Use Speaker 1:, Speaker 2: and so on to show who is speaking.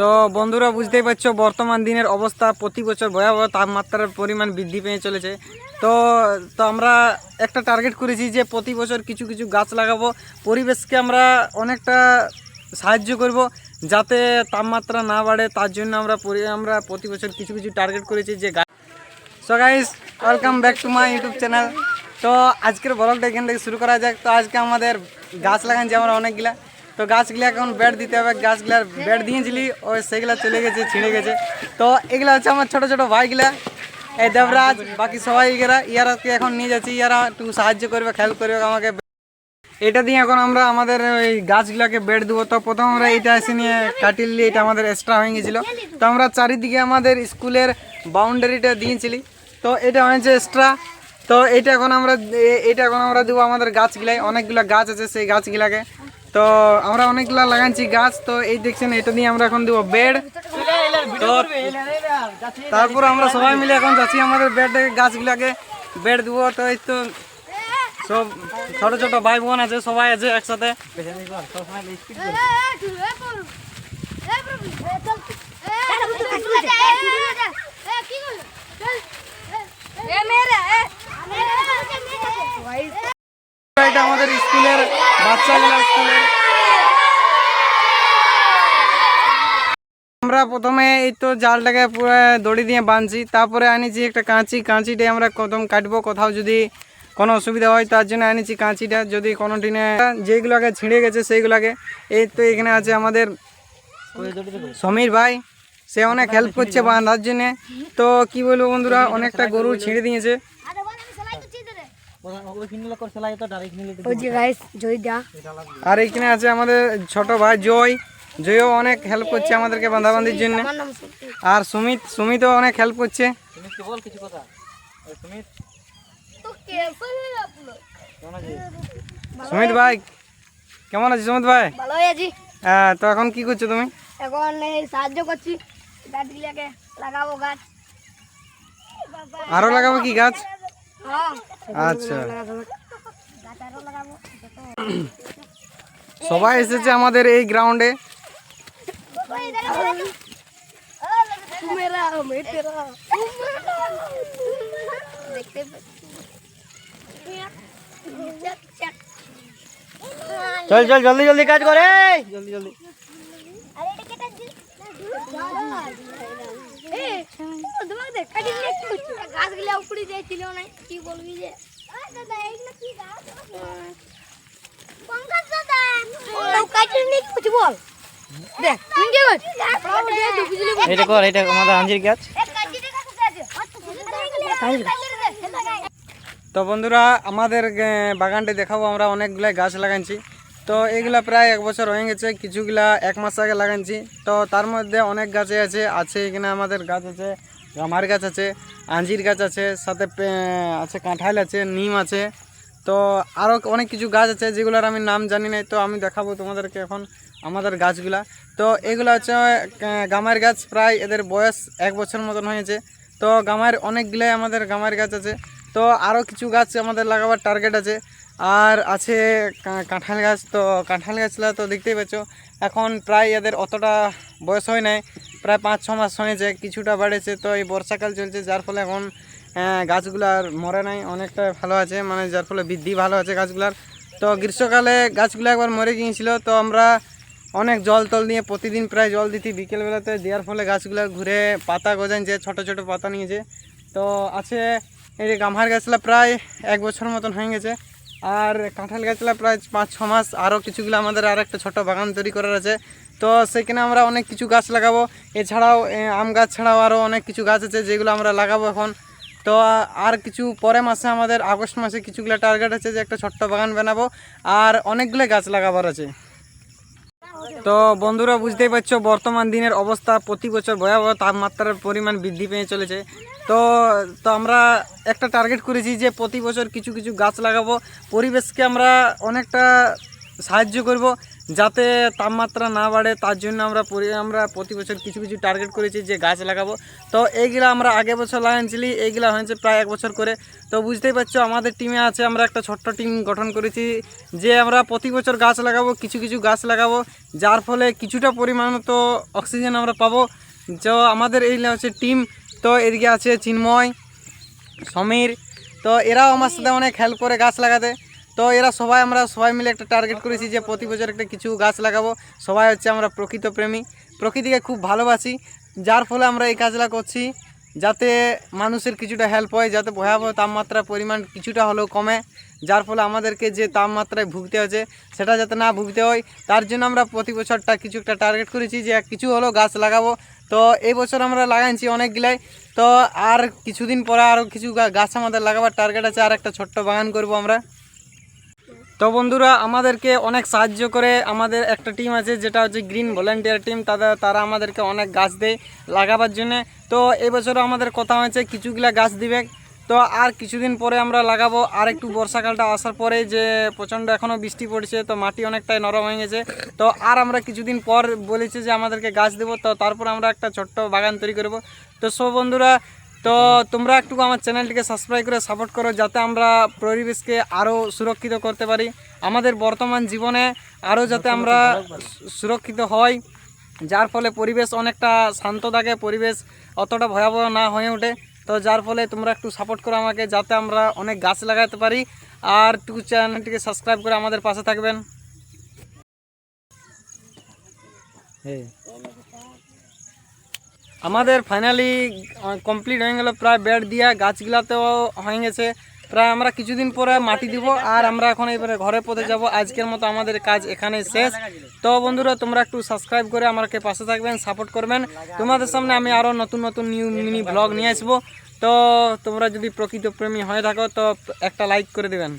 Speaker 1: তো বন্ধুরা বুঝতেই পারছ, বর্তমান দিনের অবস্থা প্রতি বছর ভয়াবহ তাপমাত্রার পরিমাণ বৃদ্ধি পেয়ে চলেছে। তো তো আমরা একটা টার্গেট করেছি যে প্রতি বছর কিছু কিছু গাছ লাগাবো। পরিবেশকে আমরা অনেকটা সাহায্য করব যাতে তাপমাত্রা না বাড়ে। তার জন্য আমরা আমরা প্রতি বছর কিছু কিছু টার্গেট করেছি যে গাছ so guys welcome back to my YouTube channel তো আজকের ব্লগটা এখান থেকে শুরু করা যাক। তো আজকে আমাদের গাছ লাগান যে আমরা অনেকগুলা তো গাছগুলা এখন বেড দিতে হবে, গাছগুলার বেড দিয়েছিলি ও সেগুলা চলে গেছে, ছিঁড়ে গেছে। তো এগুলা হচ্ছে আমার ছোট ছোট ভাইগুলা, এই দেবরাজ, বাকি সবাই এরা ইয়ারাকে এখন নিয়ে যাচ্ছি, ইয়ারা একটু সাহায্য করবে হেল্প করবে আমাকে। এটা দিয়ে এখন আমরা আমাদের ওই গাছগুলোকে বেড দেবো। তো প্রথম আমরা এটা এসে নিয়ে কাটিলি এটা আমাদের এক্সট্রা হয়ে গেছিল। তো আমরা চারিদিকে আমাদের স্কুলের বাউন্ডারিটা দিয়েছিলি। তো এটা হয়েছে এক্সট্রা তো এটা এখন আমরা এটা এখন আমরা দেবো আমাদের গাছগুলাই অনেকগুলো গাছ আছে সেই গাছগুলাকে। তো আমরা অনেকগুলো লাগাচ্ছি গাছ তো এই দেখছেন এটা দিয়ে আমরা এখন দেবো বেড। তো তারপর আমরা সবাই মিলে এখন যাচ্ছি আমাদের বেড গাছগুলাকে বেড দেবো। তো এই তো সব ছোট ছোট ভাই বোন আছে সবাই আছে একসাথে। এটা আমাদের স্কুলের বাচ্চাগুলো স্কুলের আমরা প্রথমে এই তো জালটাকে পুরো দড়ি দিয়ে বাঁধছি তারপরে আনিছি একটা কাঁচি। কাঁচিটা আমরা প্রথম কাটবো কোথাও যদি কোনো অসুবিধা হয় তার জন্য আনিছি কাঁচিটা। যদি কোনো দিনে যেগুলোকে ছিঁড়ে গেছে সেইগুলোকে। এই তো এখানে আছে আমাদের সমীর ভাই সে অনেক হেল্প করছে বাঁধার জন্যে। তো কি বলব বন্ধুরা অনেকটা গরু ছিঁড়ে দিয়েছে। আর এখানে আছে আমাদের ছোট ভাই জয়। জয়ও অনেক হেল্প করছে আমাদেরকে বাঁধাবান্ধির জন্য। আর সুমিত সুমিতও অনেক হেল্প করছে। সুমিত ভাই কেমন আছিস সুমিত ভাই?
Speaker 2: ভালো হয়ে আছি
Speaker 1: তো এখন কি করছ তুমি?
Speaker 2: এখন সাহায্য করছি। গাছগুলাকে লাগাবো গাছ।
Speaker 1: আরও লাগাবো কি গাছ? আচ্ছা।
Speaker 2: লাগাবো
Speaker 1: সবাই এসেছে আমাদের এই গ্রাউন্ডে চল চল জলদি জলদি কাজ করে জলদি জলদি
Speaker 2: না কি বলবি যে? বল। দেখ তুই কি করছিস
Speaker 1: এটা কর এটা আমাদের আঞ্জির গাছ। তো বন্ধুরা আমাদের বাগানটি দেখাবো আমরা অনেকগুলো গাছ লাগাচ্ছি তো এইগুলা প্রায় এক বছর হয়ে গেছে কিছুগুলা এক মাস আগে লাগাচ্ছি তো তার মধ্যে অনেক গাছে আছে আছে এখানে আমাদের গাছ আছে। গামার গাছ আছে, আঞ্জির গাছ আছে, সাথে আছে কাঁঠাল আছে, নিম আছে। তো আরও অনেক কিছু গাছ আছে যেগুলোর আমি নাম জানি না তো আমি দেখাবো তোমাদেরকে এখন আমাদের গাছগুলা। তো এগুলো হচ্ছে গামার গাছ প্রায় এদের বয়স এক বছর মতন হয়েছে। তো গামার অনেকগুলাই আমাদের গামার গাছ আছে। তো আরও কিছু গাছ আমাদের লাগাবার টার্গেট আছে। আর আছে কাঁঠাল গাছ। তো কাঁঠাল গাছগুলো তো দেখতেই পাচ্ছ, এখন প্রায় এদের অতটা বয়স হয় নাই। প্রায় পাঁচ, ছ মাস হয়েছে কিছুটা বাড়েছে। তো এই বর্ষাকাল চলছে, যার ফলে এখন গাছগুলো আর মরে নাই, অনেকটা ভালো আছে মানে যার ফলে বৃদ্ধি ভালো আছে গাছগুলার। তো গ্রীষ্মকালে গাছগুলো একবার মরে গিয়েছিল, তো আমরা অনেক জল টল দিয়ে প্রতিদিন প্রায় জল দিতি বিকেলবেলাতে, দেওয়ার ফলে গাছগুলো ঘুরে পাতা গজাইছে ছোট ছোট পাতা নিয়েছে তো আছে, এই যে গামহার গাছলা প্রায় এক বছর মতন হয়ে গেছে, আর কাঁঠাল গাছলা প্রায় পাঁচ, ছ মাস আরও কিছুগুলো আমাদের আর একটা ছোটো বাগান তৈরি করার আছে। তো সেখানে আমরা অনেক কিছু গাছ লাগাবো। এছাড়াও আম গাছ ছাড়াও আরও অনেক কিছু গাছ আছে যেগুলো আমরা লাগাবো এখন। তো আর কিছু পরে মাসে আমাদের আগস্ট মাসে কিছুগুলো টার্গেট আছে যে একটা ছোট্ট বাগান বানাবো। আর অনেকগুলো গাছ লাগাবার আছে। তো বন্ধুরা বুঝতেই পারছ, বর্তমান দিনের অবস্থা প্রতি বছর ভয়াবহ তাপমাত্রার পরিমাণ বৃদ্ধি পেয়ে চলেছে। তো তো আমরা একটা টার্গেট করেছি যে প্রতি বছর কিছু কিছু গাছ লাগাবো। পরিবেশকে আমরা অনেকটা সাহায্য করব। যাতে তাপমাত্রা না বাড়ে, তার জন্য আমরা আমরা প্রতি বছর কিছু কিছু টার্গেট করেছি যে গাছ লাগাবো। তো এইগুলা আমরা আগে বছর লাগাইছিলি, এইগুলা হয়েছে প্রায় এক বছর করে। তো বুঝতেই পারছ, আমাদের টিমে আছে, আমরা একটা ছোট্ট টিম গঠন করেছি যে আমরা প্রতি বছর গাছ লাগাবো, কিছু কিছু গাছ লাগাবো, যার ফলে কিছুটা পরিমাণ তো অক্সিজেন আমরা পাবো। তো আমাদের এই হচ্ছে টিম তো এদিকে আছে চিন্ময়, সমীর, তো এরাও আমার সাথে অনেক হেল্প করে গাছ লাগাতে। তো এরা সবাই আমরা সবাই মিলে একটা টার্গেট করেছি যে প্রতি বছর একটা কিছু গাছ লাগাবো। সবাই হচ্ছে আমরা প্রকৃত প্রেমী। প্রকৃতিকে খুব ভালোবাসি। যার ফলে আমরা এই কাজটা করছি যাতে মানুষের কিছুটা হেল্প হয়, যাতে ভয়াবহ তাপমাত্রার পরিমাণ কিছুটা হলেও কমে। যার ফলে আমাদেরকে যে তাপমাত্রায় ভুগতে হচ্ছে, সেটা যাতে না ভুগতে হয়। তার জন্য আমরা প্রতি বছরটা কিছু একটা টার্গেট করেছি যে কিছু হলেও গাছ লাগাবো। তো এই বছর আমরা লাগাইছি অনেকগুলাই। তো আর কিছুদিন পরে আরও কিছু গাছ আমাদের লাগাবার টার্গেট আছে। আর একটা ছোট্ট বাগান করব আমরা। তো বন্ধুরা, আমাদেরকে অনেক সাহায্য করে আমাদের একটা টিম আছে, যেটা হচ্ছে গ্রিন ভলেন্টিয়ার টিম তাদের, তারা আমাদেরকে অনেক গাছ দেয় লাগাবার জন্যে। তো এবছরও আমাদের কথা হয়েছে, কিছুগুলা গাছ দিবে। তো আর কিছুদিন পরে আমরা লাগাবো। আর একটু বর্ষাকালটা আসার পরে যে প্রচণ্ড এখনও বৃষ্টি পড়ছে, তো মাটি অনেকটাই নরম হয়ে গেছে। তো আর আমরা কিছুদিন পর বলেছি যে আমাদেরকে গাছ দেবো। তো তারপর আমরা একটা ছোট্ট বাগান তৈরি করব। তো সব বন্ধুরা তো তোমরা একটু আমার চ্যানেলটিকে সাবস্ক্রাইব করে সাপোর্ট করো যাতে আমরা পরিবেশকে আরও সুরক্ষিত করতে পারি। আমাদের বর্তমান জীবনে আরও যাতে আমরা সুরক্ষিত হই যার ফলে পরিবেশ অনেকটা শান্ত থাকে পরিবেশ অতটা ভয়াবহ না হয়ে ওঠে। তো যার ফলে তোমরা একটু সাপোর্ট করো আমাকে যাতে আমরা অনেক গাছ লাগাতে পারি। আর একটু চ্যানেলটিকে সাবস্ক্রাইব করে আমাদের পাশে থাকবেন। হ্যাঁ। আমাদের ফাইনালি কমপ্লিট হয়ে গেল। প্রায় বেড দিয়া গাছগুলাতেও হয়ে গেছে। প্রায় আমরা কিছুদিন পরে মাটি দিব আর আমরা এখন এবারে ঘরে পথে যাব। আজকের মতো আমাদের কাজ এখানে শেষ। তো বন্ধুরা, তোমরা একটু সাবস্ক্রাইব করে আমাকে পাশে থাকবেন সাপোর্ট করবেন। তোমাদের সামনে আমি আরও নতুন নতুন নিউ মিনি ব্লগ নিয়ে আসব। তো তোমরা যদি প্রকৃত প্রেমী হয়ে থাকো, তো একটা লাইক করে দেবেন।